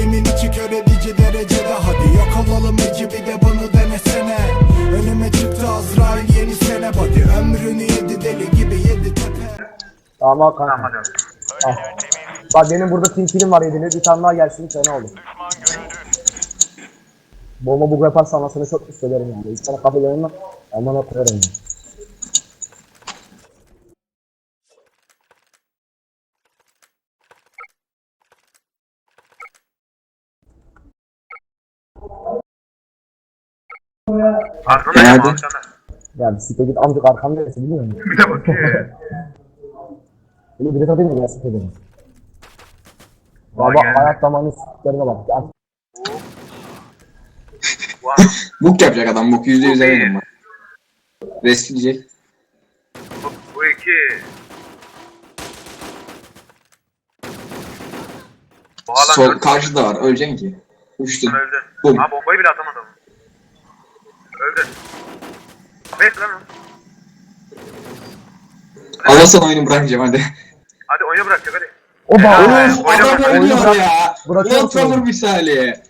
birinci derecede Hadi yok olalım ici bir de bunu denesene Önüme çıktı Azrail yeni sene Body ömrünü yedi deli gibi yedi tepe Tamam kanka. Tamam hadi. Bak benim burada team killim var yedili. Bir tane daha gelsin fena olur. Bomba bu yaparsan sana çok pis söylerim yani. Bir tane kafelerine aman atarım yani. Arkanda Nerede? ya arkanda. Ya bir siktir git amcık arkamda yasa biliyor musun? Bir de bakıyor. Böyle bir de tabii mi ya git. Vay Baba geldi. ayaklamanın siktirine bak. Ya, Vay. Book yapacak adam. Book yüzde yüz iyi. eminim ben. Rest gidecek. Bu, bu iki. Bu Sol karşıda var. Öleceksin ki. Uçtu. öldü. Bum. Ha bombayı bile atamadım. Öldü. Beş lan. Alırsan oyunu bırakacağım hadi. Hadi oyunu bırakacak hadi. Oba! Helal. Oğlum, Adam bırak. ya. Bırakıyor Ulan musun? Bir saniye.